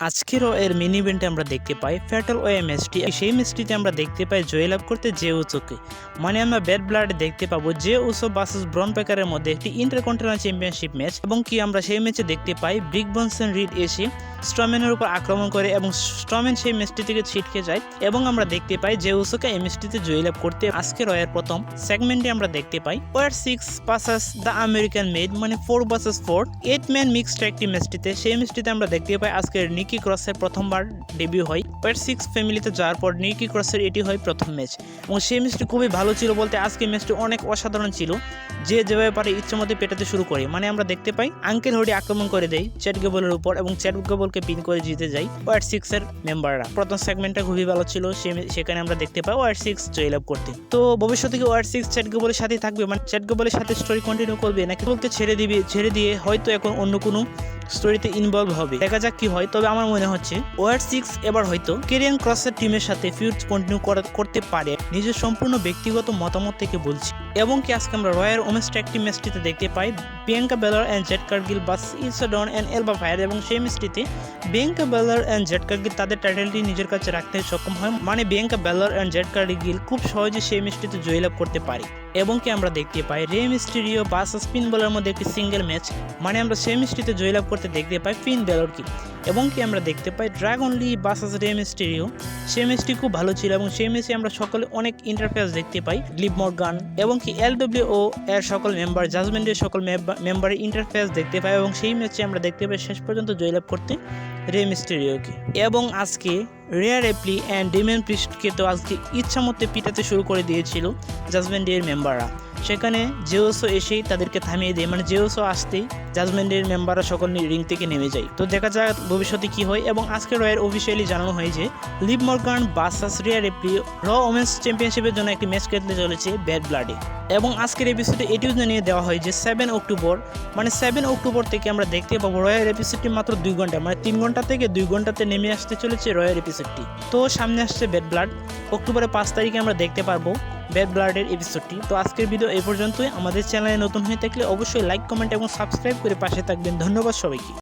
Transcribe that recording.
আজকেরও এর মিনি ইভেন্টে আমরা দেখতে পাই ফ্যাটাল ওয়ে ম্যাচটি সেই ম্যাচটিতে আমরা দেখতে পাই জয়লাভ করতে যে উচোকে মানে আমরা ব্যাট ব্লাড দেখতে পাবো যে উসো বাসেস ব্রন প্যাকারের মধ্যে একটি ইন্টারকন্টিনেন্টাল চ্যাম্পিয়নশিপ ম্যাচ এবং কি আমরা সেই ম্যাচে দেখতে পাই ব্রিক বনসন রিড এসে স্ট্রম্যানের উপর আক্রমণ করে এবং স্ট্রম্যান সেই ম্যাচটি থেকে ছিটকে যায় এবং আমরা দেখতে পাই যে উসোকে এই ম্যাচটিতে জয়লাভ করতে আজকে রয়ের প্রথম সেগমেন্টে আমরা দেখতে পাই। War six পাসাস the American made মানে four buses four eight man mixed একটি ম্যাচটিতে সেই ম্যাচটিতে আমরা দেখতে পাই আজকের নিকি ক্রসের প্রথমবার ডেবিউ হয়। ওয়ার সিক্স ফ্যামিলিতে যাওয়ার পর নিকি ক্রসের এটি হয় প্রথম ম্যাচ এবং সেই ম্যাচটি খুবই ভালো ছিল বলতে আজকে ম্যাচটি অনেক অসাধারণ ছিল। যে যেভাবে পারে ইচ্ছে মতো পেটাতে শুরু করে। মানে আমরা দেখতে পাই আঙ্কেল হরি আক্রমণ করে দেয় চ্যাট গেবলের উপর এবং চ্যাট গেবলকে পিন করে জিতে যাই। ওয়ার্ড সিক্স এর মেম্বাররা প্রথম সেগমেন্টটা খুবই ভালো ছিল সেখানে আমরা দেখতে পাই ওয়ার্ড সিক্স জয়লাভ করতে। তো ভবিষ্যতে কি ওয়ার্ড সিক্স চ্যাট গোবলের সাথে থাকবে? মানে চ্যাট গোবলের সাথে স্টোরি কন্টিনিউ করবে? নাকি বলতে ছেড়ে দিবে ছেড়ে দিয়ে হয়তো এখন অন্য কোনো স্টোরিতে ইনভলভ হবে। দেখা যাক কি হয়, তবে আমার মনে হচ্ছে ওয়ার সিক্স এবার হয়তো কেরিয়ান ক্রসের টিমের সাথে ফিউজ কন্টিনিউ করতে পারে নিজের সম্পূর্ণ ব্যক্তিগত মতামত থেকে বলছি। এবং কি আজকে আমরা রয়্যাল ওমেন্স ট্যাগ টিম ম্যাচটিতে দেখতে পাই বিয়াঙ্কা বেলার and jet Kargil bus ইসডন and এলবা fire এবং সেই ম্যাচটিতে Bianca Belair and Jade Cargill তাদের টাইটেলটি নিজের কাছে রাখতে সক্ষম হয়। মানে বিয়াঙ্কা বেলার অ্যান্ড জেট কার্গিল খুব সহজে সেই ম্যাচটিতে জয়লাভ করতে পারে। এবং কি আমরা দেখতে পাই রে মিস্টেরিও বাস স্পিন বলার মধ্যে একটি সিঙ্গেল ম্যাচ মানে আমরা সেই ম্যাচটিতে জয়লাভ করতে দেখতে পাই ফিন বেলরকে এবং কি আমরা দেখতে পাই ড্রাগন লি বাসাস রে মিস্টেরিও সেই ম্যাচটি খুব ভালো ছিল এবং সেই ম্যাচে আমরা সকলে অনেক ইন্টারফেস দেখতে পাই লিভ মর্গান এবং কি এল ও এর সকল মেম্বার জাজমেন্টের সকল মেম্বারের ইন্টারফেস দেখতে পাই এবং সেই ম্যাচে আমরা দেখতে পাই শেষ পর্যন্ত জয়লাভ করতে রে মিস্টেরিওকে এবং আজকে রেয়ার এপ্লি অ্যান্ড ডিমেন প্রিস্টকে তো আজকে ইচ্ছা মতো পিটাতে শুরু করে দিয়েছিল জাজমেন্টের মেম্বাররা সেখানে জেওসো এসেই তাদেরকে থামিয়ে দেয়। মানে জেওসো আসতেই জাজমেন্টের মেম্বাররা সকল রিং থেকে নেমে যায়। তো দেখা যাক ভবিষ্যতে কি হয় এবং আজকে রয়ের অফিসিয়ালি জানানো হয় যে লিভ মর্গান বাসাস রিয়ার এপ্রি র ওমেন্স চ্যাম্পিয়নশিপের জন্য একটি ম্যাচ খেলতে চলেছে ব্যাড ব্লাডে। এবং আজকের এপিসোডে এটিও জানিয়ে দেওয়া হয় যে সেভেন অক্টোবর মানে সেভেন অক্টোবর থেকে আমরা দেখতে পাবো রয়্যাল এপিসোডটি মাত্র দুই ঘণ্টা মানে তিন ঘণ্টা থেকে দুই ঘন্টাতে নেমে আসতে চলেছে রয়্যাল এপিসোডটি তো সামনে আসছে ব্যাড ব্লাড। অক্টোবরের পাঁচ তারিখে আমরা দেখতে পারব ব্যাড ব্লাডের এপিসোডটি তো আজকের ভিডিও এই পর্যন্তই। আমাদের চ্যানেলে নতুন হয়ে থাকলে অবশ্যই লাইক কমেন্ট এবং সাবস্ক্রাইব করে পাশে থাকবেন। ধন্যবাদ সবাইকে।